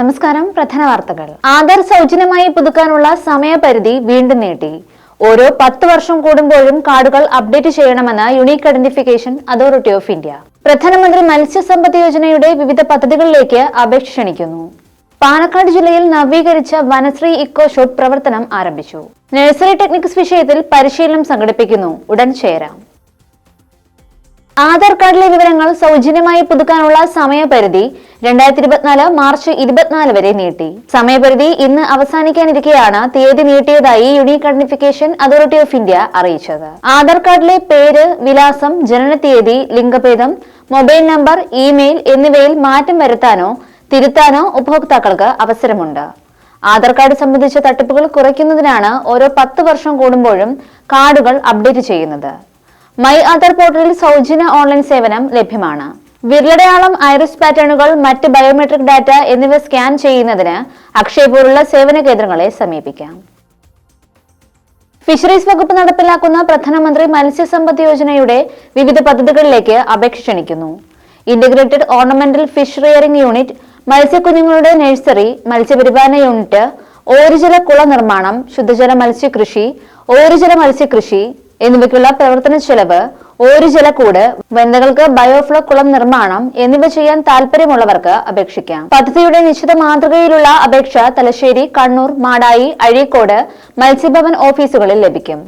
നമസ്കാരം പ്രധാന വാർത്തകൾ. ആധാർ സൗജന്യമായി പുതുക്കാനുള്ള സമയപരിധി വീണ്ടും നീട്ടി. ഓരോ പത്ത് വർഷം കൂടുമ്പോഴും കാർഡുകൾ അപ്ഡേറ്റ് ചെയ്യണമെന്ന് unique identification authority of India പ്രധാനമന്ത്രി മത്സ്യസമ്പത്ത് യോജനയുടെ വിവിധ പദ്ധതികളിലേക്ക് അപേക്ഷ ക്ഷണിക്കുന്നു. പാലക്കാട് ജില്ലയിൽ നവീകരിച്ച വനശ്രീ ഇക്കോ ഷോട്ട് പ്രവർത്തനം ആരംഭിച്ചു. നഴ്സറി ടെക്നിക്സ് വിഷയത്തിൽ പരിശീലനം സംഘടിപ്പിക്കുന്നു. ഉടൻ ചേരാം. ആധാർ കാർഡിലെ വിവരങ്ങൾ സൗജന്യമായി പുതുക്കാനുള്ള സമയപരിധി രണ്ടായിരത്തി ഇരുപത്തിനാല് മാർച്ച് ഇരുപത്തിനാല് വരെ നീട്ടി. സമയപരിധി ഇന്ന് അവസാനിക്കാനിരിക്കെയാണ് തീയതി നീട്ടിയതായി unique identification authority of India അറിയിച്ചത്. ആധാർ കാർഡിലെ പേര് വിലാസം ജനനത്തീയതി ലിംഗഭേദം മൊബൈൽ നമ്പർ ഇമെയിൽ എന്നിവയിൽ മാറ്റം വരുത്താനോ തിരുത്താനോ ഉപഭോക്താക്കൾക്ക് അവസരമുണ്ട്. ആധാർ കാർഡ് സംബന്ധിച്ച തട്ടിപ്പുകൾ കുറയ്ക്കുന്നതിനാണ് ഓരോ പത്ത് വർഷം കൂടുമ്പോഴും കാർഡുകൾ അപ്ഡേറ്റ് ചെയ്യുന്നത്. മൈ ആധാർ പോർട്ടലിൽ സൗജന്യ ഓൺലൈൻ സേവനം ലഭ്യമാണ്. വിരലടയാളം ഐറിസ് പാറ്റേണുകൾ മറ്റ് ബയോമെട്രിക് ഡാറ്റ എന്നിവ സ്കാൻ ചെയ്യുന്നതിന് അക്ഷയ് പോലുള്ള സേവന കേന്ദ്രങ്ങളെ സമീപിക്കാം. ഫിഷറീസ് വകുപ്പ് നടപ്പിലാക്കുന്ന പ്രധാനമന്ത്രി മത്സ്യസമ്പദ് യോജനയുടെ വിവിധ പദ്ധതികളിലേക്ക് അപേക്ഷ ക്ഷണിക്കുന്നു. Integrated ornamental fish rearing unit മത്സ്യക്കുഞ്ഞുങ്ങളുടെ nursery മത്സ്യപരിപാലന യൂണിറ്റ് ഓരുജല കുള നിർമ്മാണം ശുദ്ധജല മത്സ്യകൃഷി ഓരുജല മത്സ്യകൃഷി എന്നിവയ്ക്കുള്ള പ്രവർത്തന ചെലവ് ഓരുജലക്കൂട് വനിതകൾക്ക് ബയോഫ്ലോ കുളം നിർമ്മാണം എന്നിവ ചെയ്യാൻ താല്പര്യമുള്ളവർക്ക് അപേക്ഷിക്കാം. പദ്ധതിയുടെ നിശ്ചിത മാതൃകയിലുള്ള അപേക്ഷ തലശ്ശേരി കണ്ണൂർ മാടായി അഴീക്കോട് മത്സ്യഭവൻ ഓഫീസുകളിൽ ലഭിക്കും.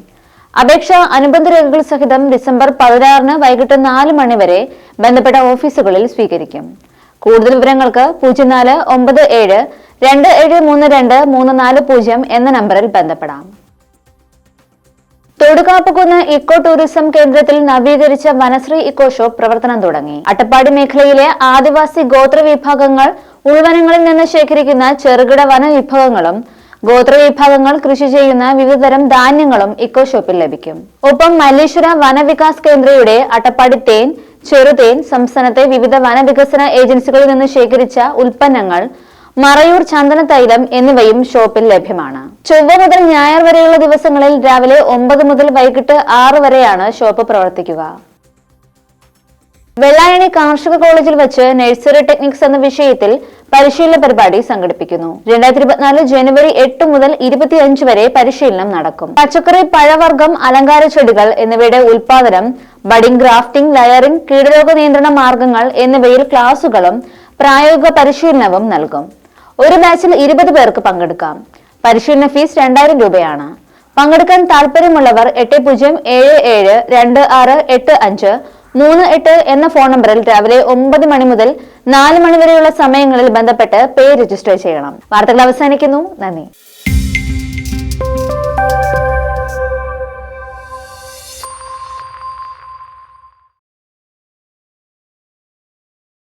അപേക്ഷ അനുബന്ധ രേഖകൾ സഹിതം ഡിസംബർ പതിനാറിന് വൈകിട്ട് നാല് മണിവരെ ബന്ധപ്പെട്ട ഓഫീസുകളിൽ സ്വീകരിക്കും. കൂടുതൽ വിവരങ്ങൾക്ക് പൂജ്യം നാല് ഒമ്പത് ഏഴ് രണ്ട് ഏഴ് മൂന്ന് രണ്ട് മൂന്ന് നാല് പൂജ്യം എന്ന നമ്പറിൽ ബന്ധപ്പെടാം. തൊടുകാപ്പുകുന്ന് ഇക്കോ ടൂറിസം കേന്ദ്രത്തിൽ നവീകരിച്ച വനശ്രീ ഇക്കോ ഷോപ്പ് പ്രവർത്തനം തുടങ്ങി. അട്ടപ്പാടി മേഖലയിലെ ആദിവാസി ഗോത്ര വിഭാഗങ്ങൾ ഉൾവനങ്ങളിൽ നിന്ന് ശേഖരിക്കുന്ന ചെറുകിട വന വിഭവങ്ങളും ഗോത്ര വിഭാഗങ്ങൾ കൃഷി ചെയ്യുന്ന വിവിധതരം ധാന്യങ്ങളും ഇക്കോ ഷോപ്പിൽ ലഭിക്കും. ഒപ്പം മല്ലേശ്വര വനവികാസ് കേന്ദ്രയുടെ അട്ടപ്പാടി തേൻ ചെറുതേൻ സംസ്ഥാനത്തെ വിവിധ വനവികസന ഏജൻസികളിൽ നിന്ന് ശേഖരിച്ച ഉൽപ്പന്നങ്ങൾ മറയൂർ ചന്ദന തൈലം എന്നിവയും ഷോപ്പിൽ ലഭ്യമാണ്. ചൊവ്വ മുതൽ ഞായർ വരെയുള്ള ദിവസങ്ങളിൽ രാവിലെ ഒമ്പത് മുതൽ വൈകിട്ട് ആറ് വരെയാണ് ഷോപ്പ് പ്രവർത്തിക്കുക. വെള്ളായണി കാർഷിക കോളേജിൽ വെച്ച് നഴ്സറി ടെക്നിക്സ് എന്ന വിഷയത്തിൽ പരിശീലന പരിപാടി സംഘടിപ്പിക്കുന്നു. രണ്ടായിരത്തി ഇരുപത്തിനാല് ജനുവരി എട്ട് മുതൽ ഇരുപത്തിയഞ്ച് വരെ പരിശീലനം നടക്കും. പച്ചക്കറി പഴവർഗം അലങ്കാര ചെടികൾ എന്നിവയുടെ ഉൽപാദനം ബഡിംഗ് ഗ്രാഫ്റ്റിംഗ് ലയറിംഗ് കീടരോഗ നിയന്ത്രണ മാർഗങ്ങൾ എന്നിവയിൽ ക്ലാസുകളും പ്രായോഗിക പരിശീലനവും നൽകും. ഒരു ബാച്ചിൽ ഇരുപത് പേർക്ക് പങ്കെടുക്കാം. പരിശീലന ഫീസ് രണ്ടായിരം രൂപയാണ്. പങ്കെടുക്കാൻ താല്പര്യമുള്ളവർ എട്ട് പൂജ്യം ഏഴ് ഏഴ് രണ്ട് ആറ് എട്ട് അഞ്ച് മൂന്ന് എട്ട് എന്ന ഫോൺ നമ്പറിൽ രാവിലെ ഒമ്പത് മണി മുതൽ നാല് മണി വരെയുള്ള സമയങ്ങളിൽ ബന്ധപ്പെട്ട് പേ രജിസ്റ്റർ ചെയ്യണം. വാർത്തകൾ അവസാനിക്കുന്നു. നന്ദി.